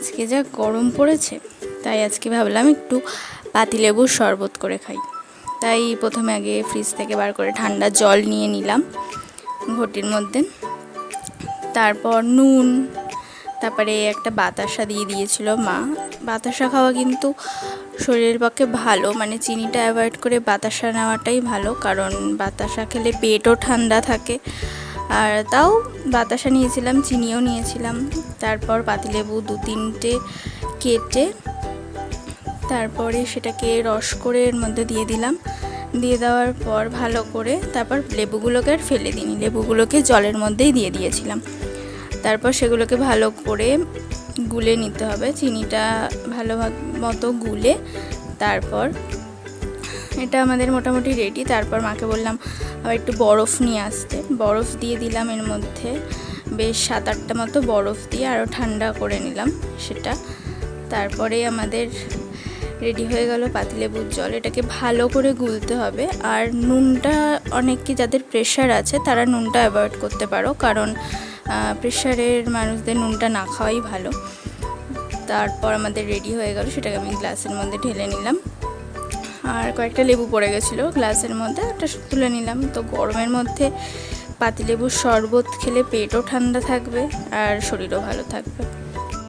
আজকে যা গরম পড়েছে, তাই আজকে ভাবলাম একটু পাতিলেবুর শরবত করে খাই। তাই প্রথমে আগে ফ্রিজ থেকে বার করে ঠান্ডা জল নিয়ে নিলাম ঘটির মধ্যে। তারপর নুন, তারপরে একটা বাতাসা দিয়ে দিয়েছিল মা। বাতাসা খাওয়া কিন্তু শরীরের পক্ষে ভালো মানে চিনিটা অ্যাভয়েড করে বাতাসা নেওয়াটাই ভালো, কারণ বাতাসা খেলে পেটও ঠান্ডা থাকে। আর তাও বাতাসা নিয়েছিলাম, চিনিও নিয়েছিলাম। তারপর পাতিলেবু দু তিনটে কেটে তারপরে সেটাকে রস করে এর মধ্যে দিয়ে দিলাম। দিয়ে দেওয়ার পর ভালো করে তারপর লেবুগুলোকে আর ফেলে দিইনি, লেবুগুলোকে জলের মধ্যেই দিয়ে দিয়েছিলাম। তারপর সেগুলোকে ভালো করে গুলে নিতে হবে, চিনিটা ভালো মতো গুলে তারপর এটা আমাদের মোটামুটি রেডি তারপর মাকে বললাম, আবার একটু বরফ নিয়ে আসতে। বরফ দিয়ে দিলাম এর মধ্যে বেশ সাত আটটা মতো বরফ দিয়ে আরও ঠান্ডা করে নিলাম সেটা। তারপরে আমাদের রেডি হয়ে গেল পাতিলেবুর জল। এটাকে ভালো করে গুলতে হবে। আর নুনটা অনেকে যাদের প্রেশার আছে, তারা নুনটা অ্যাভয়েড করতে পারো। কারণ প্রেশারের মানুষদের নুনটা না খাওয়াই ভালো। তারপর আমাদের রেডি হয়ে গেল। সেটাকে আমি গ্লাসের মধ্যে ঢেলে নিলাম। আর কয়েকটা লেবু পড়ে গেছিল গ্লাসের মধ্যে, একটা তুলে নিলাম। তো গরমের মধ্যে পাতিলেবুর শরবত খেলে পেটও ঠান্ডা থাকবে আর শরীরও ভালো থাকবে।